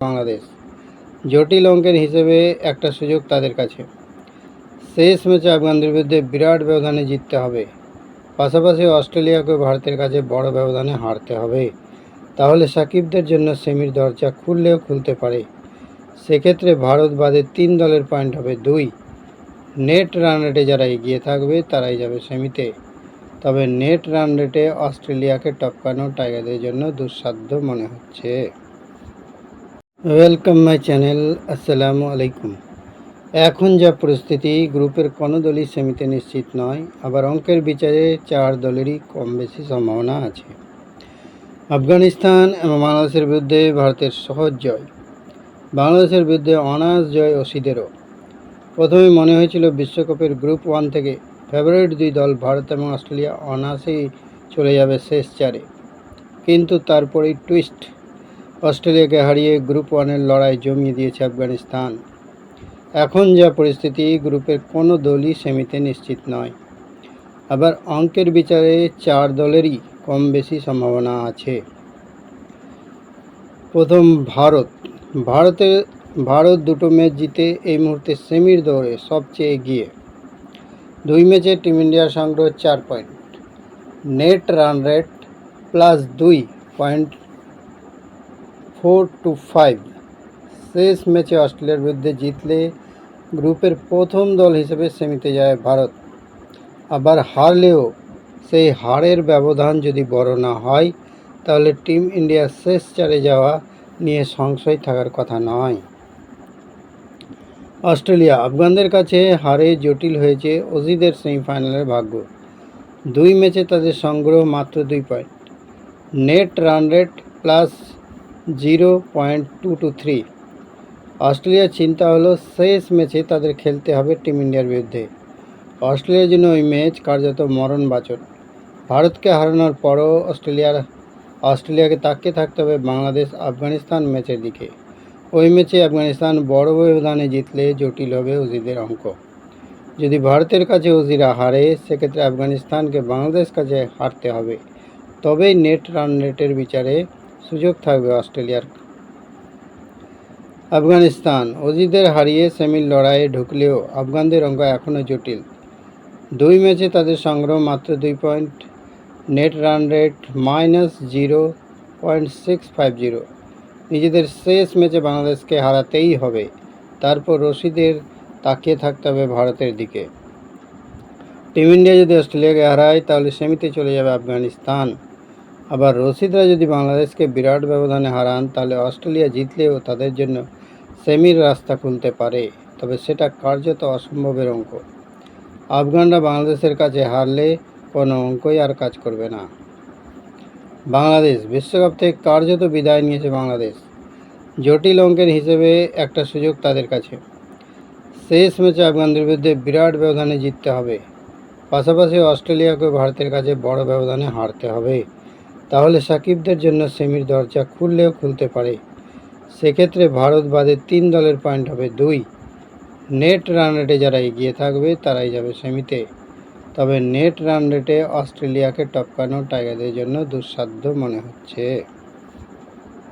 বাংলাদেশ। জটিল অঙ্কের হিসেবে একটা সুযোগ তাদের কাছে। শেষ ম্যাচে আফগানদের বিরুদ্ধে বিরাট ব্যবধানে জিততে হবে। পাশাপাশি অস্ট্রেলিয়াকে ভারতের কাছে বড় ব্যবধানে হারতে হবে। তাহলে সাকিবদের জন্য সেমির দরজা খুললেও খুলতে পারে। সেক্ষেত্রে ভারত বাদে তিন দলের পয়েন্ট হবে দুই। নেট রান রেটে যারা এগিয়ে থাকবে, তারাই যাবে সেমিতে। তবে নেট রান রেটে অস্ট্রেলিয়াকে টপকানো টাইগারদের জন্য দুঃসাধ্য মনে হচ্ছে। ওয়েলকাম মাই চ্যানেল আসসালামু আলাইকুম এখন যা পরিস্থিতি, গ্রুপের কোনো দলই সেমিতে নিশ্চিত নয়। আবার অঙ্কের বিচারে চার দলেরই কম বেশি সম্ভাবনা আছে। আফগানিস্তান এবং বাংলাদেশের বিরুদ্ধে ভারতের সহজ জয়। বাংলাদেশের বিরুদ্ধে অনায়াস জয় অসিদেরও প্রথমে মনে হয়েছিল বিশ্বকাপের গ্রুপ ওয়ান থেকে ফেভারিট দুই দল ভারত এবং অস্ট্রেলিয়া অনায়াসেই চলে যাবে শেষ চারে। কিন্তু তারপরেই টুইস্ট অস্ট্রেলিয়াকে হারিয়ে গ্রুপ ওয়ানের লড়াই জমিয়ে দিয়েছে আফগানিস্তান। এখন যা পরিস্থিতি, গ্রুপের কোনো দলই সেমিতে নিশ্চিত নয়। আবার অঙ্কের বিচারে চার দলেরই কম বেশি সম্ভাবনা আছে। প্রথম ভারত। ভারতের ভারত দুটো ম্যাচ জিতে এই মুহূর্তে সেমির দৌড়ে সবচেয়ে এগিয়ে। দুই ম্যাচে টিম ইন্ডিয়ার সংগ্রহ চার point. Net run rate plus দুই পয়েন্ট ফোর টু ফাইভ। শেষ ম্যাচে অস্ট্রেলিয়ার বিরুদ্ধে জিতলে গ্রুপের প্রথম দল হিসেবে সেমিতে যায় ভারত। আবার হারলেও সেই হারের ব্যবধান যদি বড় না হয়, তাহলে টিম ইন্ডিয়া শেষ চারে যাওয়া নিয়ে সংশয় থাকার কথা নয়। অস্ট্রেলিয়া আফগানদের কাছে হারে জটিল হয়েছে অজিদের সেমিফাইনালের ভাগ্য। দুই ম্যাচে তাদের সংগ্রহ মাত্র দুই point. Net run rate plus zero point two two three. অস্ট্রেলিয়ার চিন্তা হলো, শেষ ম্যাচে তাদের খেলতে হবে টিম ইন্ডিয়ার বিরুদ্ধে। অস্ট্রেলিয়ার জন্য ওই ম্যাচ কার্যত মরণ বাচন ভারতকে হারানোর পরও অস্ট্রেলিয়ার, অস্ট্রেলিয়াকে তাকিয়ে থাকতে হবে বাংলাদেশ আফগানিস্তান ম্যাচের দিকে। ওই ম্যাচে আফগানিস্তান বড় ব্যবধানে জিতলে জটিল হবে অজিদের অঙ্ক। যদি ভারতের কাছে অজিরা হারে, সেক্ষেত্রে আফগানিস্তানকে বাংলাদেশ কাছে হারতে হবে। তবেই নেট রান রেটের বিচারে সুযোগ থাকবে অস্ট্রেলিয়ার। আফগানিস্তান অজিদের হারিয়ে সেমির লড়াইয়ে ঢুকলেও আফগানদের অঙ্ক এখনও জটিল। দুই ম্যাচে তাদের সংগ্রহ মাত্র দুই point, net run rate minus zero point six five zero. নিজেদের শেষ ম্যাচে বাংলাদেশকে হারাতেই হবে, তারপর রশিদের তাকিয়ে থাকতে হবে ভারতের দিকে। টিম ইন্ডিয়া যদি অস্ট্রেলিয়াকে হারায়, তাহলে সেমিতে চলে যাবে আফগানিস্তান। আবার রশিদরা যদি বাংলাদেশকে বিরাট ব্যবধানে হারান, তাহলে অস্ট্রেলিয়া জিতলেও তাদের জন্য সেমির রাস্তা খুলতে পারে। তবে সেটা কার্যত অসম্ভবের অঙ্ক। আফগানরা বাংলাদেশের কাছে হারলে কোনো অঙ্কই আর কাজ করবে না। বাংলাদেশ বিশ্বকাপ থেকে কার্যত বিদায় নিয়েছে বাংলাদেশ। জটিল অঙ্কের হিসেবে একটা সুযোগ তাদের কাছে। শেষ ম্যাচে আফগানদের বিরুদ্ধে বিরাট ব্যবধানে জিততে হবে। পাশাপাশি অস্ট্রেলিয়াকে ভারতের কাছে বড় ব্যবধানে হারতে হবে। তাহলে সাকিবদের জন্য সেমির দরজা খুললেও খুলতে পারে। সেক্ষেত্রে ভারত বাদে তিন দলের পয়েন্ট হবে দুই। নেট রান রেটে যারা এগিয়ে থাকবে, তারাই যাবে সেমিতে। তবে নেট রান রেটে অস্ট্রেলিয়াকে টপকানো টাইগারদের জন্য দুঃসাধ্য মনে হচ্ছে।